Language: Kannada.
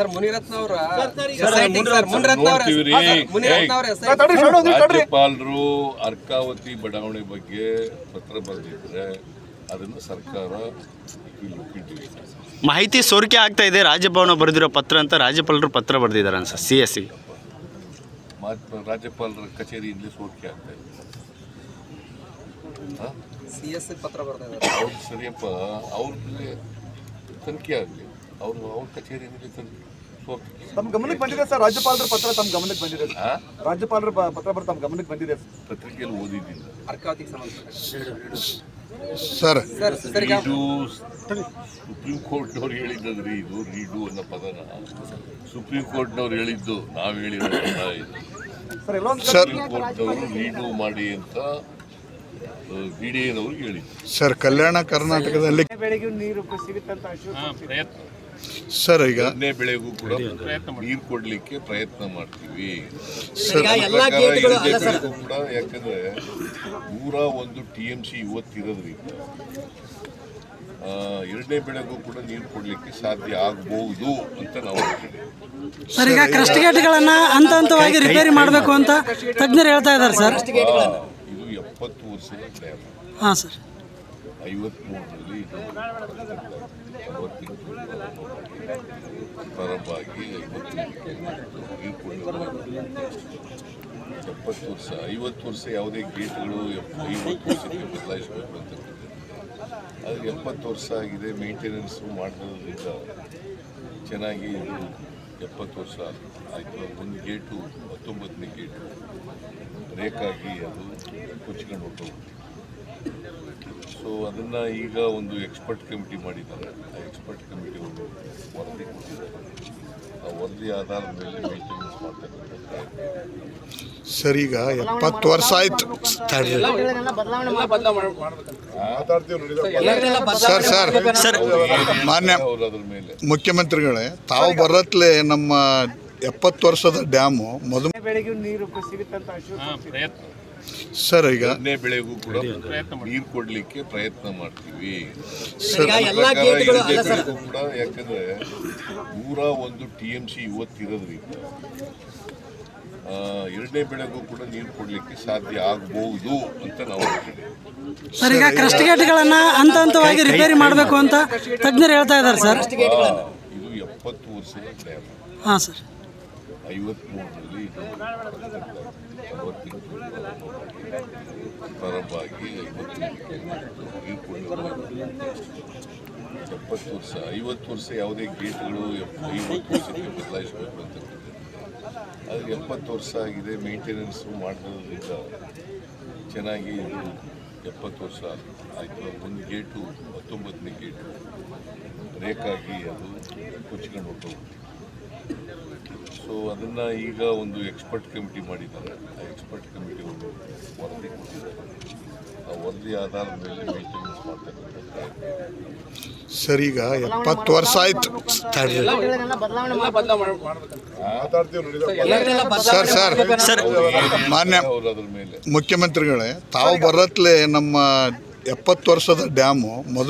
ಸರ್ ಮುನಿರತ್ನ ಅವರ. ರಾಜ್ಯಪಾಲರು ಅರ್ಕಾವತಿ ಬಡಾವಣೆ ಬಗ್ಗೆ ಪತ್ರ ಬರೆದಿದ್ರೆ ಅದನ್ನು ಸರ್ಕಾರ ಮಾಹಿತಿ ಸೋರಿಕೆ ಆಗ್ತಾ ಇದೆ. ರಾಜ್ಯಭವನ ಬರೆದಿರೋ ಪತ್ರ ಅಂತ ರಾಜ್ಯಪಾಲರು ಪತ್ರ ಬರೆದಿದ್ದಾರೆ ಸರ್ ಸಿ ಎಸ್ ಸಿ. ರಾಜ್ಯಪಾಲರ ಕಚೇರಿಯಿಂದಲೇ ಸೋರಿಕೆ ಆಗ್ತಾ ಇದೆ. ಹಾ? ಸಿ ಎಸ್ ಪತ್ರ ಬರ್ತಾ ಇದ್ದಾರೆ ಅವ್ರು ಸರಿಯಪ್ಪ. ಅವ್ರಿಗೆ ತನಿಖೆ ಆಗಲಿ. ಅವರು ಅವ್ರ ಕಚೇರಿ ತನಿಖೆ ತಮ್ಮ ಗಮನಕ್ಕೆ ಬಂದಿದೆ ಸರ್ ರಾಜ್ಯಪಾಲರ ಪತ್ರ ತಮ್ಮ ಗಮನಕ್ಕೆ ಬಂದಿದೆ? ರಾಜ್ಯಪಾಲರ ಪತ್ರ ಬರ ತಮ್ಮ ಗಮನಕ್ಕೆ ಬಂದಿದೆ. ಪತ್ರಿಕೆಯಲ್ಲಿ ಓದಿದ್ದೀನಿ. ಅರ್ಕಾವತಿಗೆ ಸರ್ ಸರ್ ಸರ್ ಸುಪ್ರೀಂ ಕೋರ್ಟ್ನವ್ರು ಹೇಳಿದ್ದದ್ರಿ ಇದು ರೀಡು ಅನ್ನೋ ಪದನ ಸುಪ್ರೀಂ ಕೋರ್ಟ್ನವ್ರು ಹೇಳಿದ್ದು ನಾವು ಹೇಳಿರೋ ಪದ ಇದು. ಸರ್ ಎಲ್ಲೋ ಒಂದು ಸರ್ ಸುಪ್ರೀಂ ಕೋರ್ಟ್ನವರು ರೀಡು ಮಾಡಿ ಅಂತ ಬಿ ಡಿ ಎನವ್ರಿಗೆ ಹೇಳಿದ್ದು. ಸರ್ ಕಲ್ಯಾಣ ಕರ್ನಾಟಕದಲ್ಲಿ ಬೆಳಗ್ಗೆ ನೀರು ಸಿಗುತ್ತಂತ ಆಶ್ವಾಸ ಸರ್ ಈಗ ಎರಡನೇ ಬೆಳೆಗೂ ಕೂಡ ನೀರು ಕೊಡ್ಲಿಕ್ಕೆ ಪ್ರಯತ್ನ ಮಾಡ್ತೀವಿ. ಸರ್ ನನ್ನ ಪ್ರಕಾರ ಎರಡನೇ ಬೆಳೆಗೂ ಕೂಡ ಯಾಕಂದ್ರೆ ನೂರ ಒಂದು ಟಿ ಎಂ ಸಿ ಇವತ್ತಿರೋದ್ರಿಂದ ಆ, ಎರಡನೇ ಬೆಳೆಗೂ ಕೂಡ ನೀರು ಕೊಡ್ಲಿಕ್ಕೆ ಸಾಧ್ಯ ಆಗಬಹುದು ಅಂತ ನಾವು ಸರ್ ಈಗ ಕ್ರಸ್ಟ್ ಗೇಟ್ಗಳನ್ನ ಹಂತ ಹಂತವಾಗಿ ರಿಪೇರಿ ಮಾಡಬೇಕು ಅಂತ ತಜ್ಞರು ಹೇಳ್ತಾ ಇದ್ದಾರೆ ಸರ್. ಇದು ಎಪ್ಪತ್ತು ವರ್ಷದ ಪ್ರಯತ್ನ ಹಾಂ ಸರ್. ಐವತ್ಮೂರರಲ್ಲಿ ಪ್ರಾರಂಭ ಆಗಿ ಎಪ್ಪತ್ತು ವರ್ಷ ಐವತ್ತು ವರ್ಷ ಯಾವುದೇ ಗೇಟ್ಗಳು ಐವತ್ತು ವರ್ಷಕ್ಕೆ ಬದಲಾಯಿಸಬೇಕು ಅಂತ ಆದರೆ ಎಪ್ಪತ್ತು ವರ್ಷ ಆಗಿದೆ ಮೇಂಟೆನೆನ್ಸು ಮಾಡಿರೋದ್ರಿಂದ ಚೆನ್ನಾಗಿ ಎಪ್ಪತ್ತು ವರ್ಷ ಆಯಿತು. ಒಂದು ಗೇಟು, ಹತ್ತೊಂಬತ್ತನೇ ಗೇಟು. ಆಗಿ ಅದು ಕೊಚ್ಕೊಂಡು ಹೊಟ್ಟೋಗ್ಬಿಟ್ಟು ಸೊ ಅದನ್ನು ಈಗ ಒಂದು ಎಕ್ಸ್ಪರ್ಟ್ ಕಮಿಟಿ ಮಾಡಿದ್ದಾರೆ. ಆ ಎಕ್ಸ್ಪರ್ಟ್ ಕಮಿಟಿ ಒಂದು ವರದಿ ಕೊಟ್ಟಿದ್ದಾರೆ. ಆ ವರದಿ ಆಧಾರದ ಮೇಲೆ ಮೇಂಟೆನೆನ್ಸ್ ಮಾಡ್ತಕ್ಕಂಥ ಸರ್ ಈಗ ಎಪ್ಪತ್ತು ವರ್ಷ ಆಯ್ತು. ಸರ್ ಸರ್ ಸರ್ ಮಾನ್ಯ ಮುಖ್ಯಮಂತ್ರಿಗಳೇ ತಾವು ಬರತ್ಲೆ ನಮ್ಮ ಎಪ್ಪತ್ತು ವರ್ಷದ ಡ್ಯಾಮು ಮೊದಲು ಬೆಳಗ್ಗೆ ನೀರು ಸಿಗುತ್ತಂತ ಸರ್ ಈಗ ಎರಡನೇ ಬೆಳೆಗೂ ಕೂಡ ನೀರು ಕೊಡ್ಲಿಕ್ಕೆ ಪ್ರಯತ್ನ ಮಾಡ್ತೀವಿ. ಕೂಡ ಯಾಕಂದ್ರೆ ನೂರ ಒಂದು ಟಿ ಎಂ ಸಿ ಇವತ್ತಿರೋದ್ರಿಂದ ಆ, ಎರಡನೇ ಬೆಳೆಗೂ ಕೂಡ ನೀರು ಕೊಡ್ಲಿಕ್ಕೆ ಸಾಧ್ಯ ಆಗಬಹುದು ಅಂತ ನಾವು ಹೇಳ್ತೀವಿ. ಸರ್ ಈಗ ಕ್ರಸ್ಟ್ ಗೇಟ್ಗಳನ್ನ ಹಂತ ಹಂತವಾಗಿ ರಿಪೇರಿ ಮಾಡಬೇಕು ಅಂತ ತಜ್ಞರು ಹೇಳ್ತಾ ಇದ್ದಾರೆ ಸರ್. ಇದು ಎಪ್ಪತ್ತು ವರ್ಷದ ಹಾಂ ಸರ್. ಐವತ್ಮೂರರಲ್ಲಿ ಇದು ತೊಂಬತ್ತೆಂಟು ಪ್ರಾರಂಭ ಆಗಿ ಐವತ್ಮೂರಕ್ಕೆ ಎಪ್ಪತ್ತು ವರ್ಷ ಐವತ್ತು ವರ್ಷ ಯಾವುದೇ ಗೇಟ್ಗಳು ಐವತ್ತು ವರ್ಷಕ್ಕೆ ಬದಲಾಯಿಸಬೇಕು ಅಂತ ಆದರೆ ಎಪ್ಪತ್ತು ವರ್ಷ ಆಗಿದೆ ಮೇಂಟೆನೆನ್ಸು ಮಾಡಿರೋದ್ರಿಂದ ಚೆನ್ನಾಗಿ ಎಪ್ಪತ್ತು ವರ್ಷ ಆಯಿತು ಒಂದು ಗೇಟು ಹತ್ತೊಂಬತ್ತನೇ ಗೇಟು ರೇಕಾಗಿ ಅದು ಕೊಚ್ಕೊಂಡು ಹೊಟ್ಟೋಗ್ಬಿಟ್ಟು ಸೊ ಅದನ್ನು ಈಗ ಒಂದು ಎಕ್ಸ್ಪರ್ಟ್ ಕಮಿಟಿ ಮಾಡಿದ್ದಾರೆ. ಆ ಎಕ್ಸ್ಪರ್ಟ್ ಕಮಿಟಿ ಒಂದು ವರದಿ ಕೊಟ್ಟಿದ್ದಾರೆ. ಆ ವರದಿ ಆಧಾರದ ಮೇಲೆ ಮೇಂಟೆನೆನ್ಸ್ ಮಾಡ್ತಕ್ಕಂಥ ಸರ್ ಈಗ ಎಪ್ಪತ್ತು ವರ್ಷ ಆಯ್ತು. ಸರ್ ಸರ್ ಸರ್ ಮಾನ್ಯ ಅವರು ಅದ್ರ ಮೇಲೆ. ಮುಖ್ಯಮಂತ್ರಿಗಳೇ ತಾವು ಬರತ್ಲೆ ನಮ್ಮ ಎಪ್ಪತ್ತು ವರ್ಷದ ಡ್ಯಾಮು ಮೊದಲು